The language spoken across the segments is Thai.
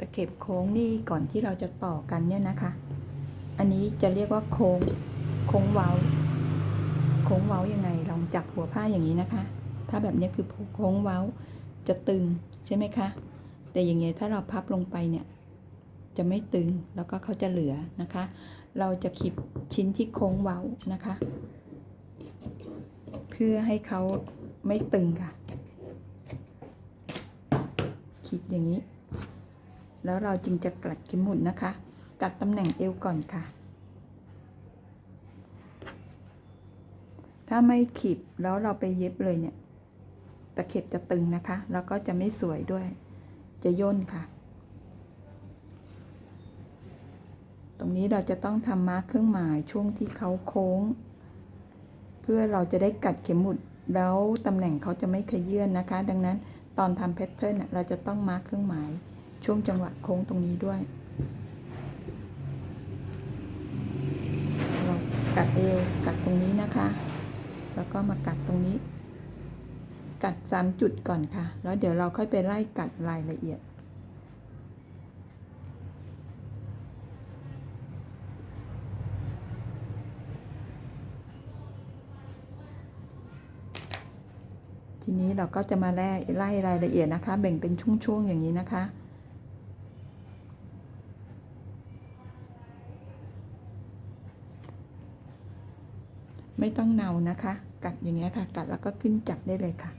ตะเข็บโค้งนี่ก่อนที่เราจะต่อกันเนี่ยนะคะ อันนี้จะเรียกว่าโค้ง โค้งเว้า โค้งเว้ายังไง ลองจับหัวผ้าอย่างนี้นะคะ ถ้าแบบนี้คือโค้งเว้า จะตึงใช่ไหมคะ แต่อย่างเงี้ยถ้าเราพับลงไปเนี่ย จะไม่ตึง แล้วก็เขาจะเหลือนะคะ เราจะขีดชิ้นที่โค้งเว้านะคะ เพื่อให้เขาไม่ตึงค่ะ ขีดอย่างนี้ แล้วเราจึงจะกลัดเข็มหมุดนะคะกัดตำแหน่งเอวก่อนค่ะ ถ้าไม่ขีดแล้วเราไปเย็บเลยเนี่ย ตะเข็บจะตึงนะคะ แล้วก็จะไม่สวยด้วย จะย่นค่ะ ตรงนี้เราจะต้องทำมาร์คเครื่องหมายช่วงที่เขาโค้ง เพื่อเราจะได้กัดเข็มหมุดแล้วตำแหน่งเขาจะไม่ขยื่นนะคะ ดังนั้นตอนทำแพทเทิร์นน่ะเราจะต้องมาร์คเครื่องหมาย ช่วงจังหวะโค้งตรงนี้ด้วยเรากัดเอวกัดตรงนี้นะคะ แล้วก็มากัดตรงนี้ กัดสามจุดก่อนค่ะ แล้วเดี๋ยวเราค่อยไปไล่กัดรายละเอียดทีนี้เราก็จะมาไล่ไล่รายละเอียดนะคะ แบ่งเป็นช่วงๆอย่างนี้นะคะ ไม่ต้องเนานะคะ กัดอย่างเงี้ยค่ะ กัดแล้วก็ขึ้นจับได้เลยค่ะ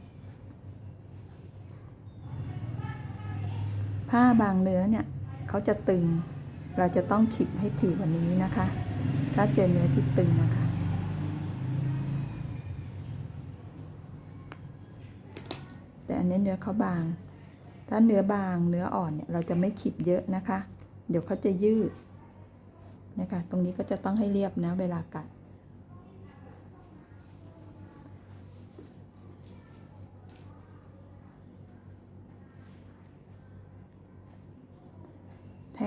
ผ้าบางเนื้อเนี่ยเขาจะตึง เราจะต้องขีดให้ถี่กว่านี้นะคะ ถ้าเจอเนื้อที่ตึงนะคะ แต่อันนี้เนื้อเขาบาง ถ้าเนื้อบางเนื้ออ่อนเนี่ยเราจะไม่ขีดเยอะนะคะ เดี๋ยวเขาจะยืดนะคะ ตรงนี้ก็จะต้องให้เรียบนะเวลากัด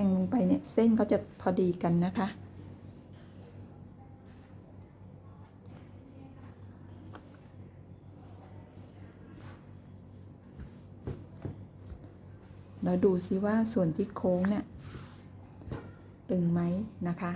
งลงไปเนี่ยเส้นก็จะพอดีกันนะคะเราดูซิว่าส่วนที่โค้งเนี่ย ตึงไหมนะคะ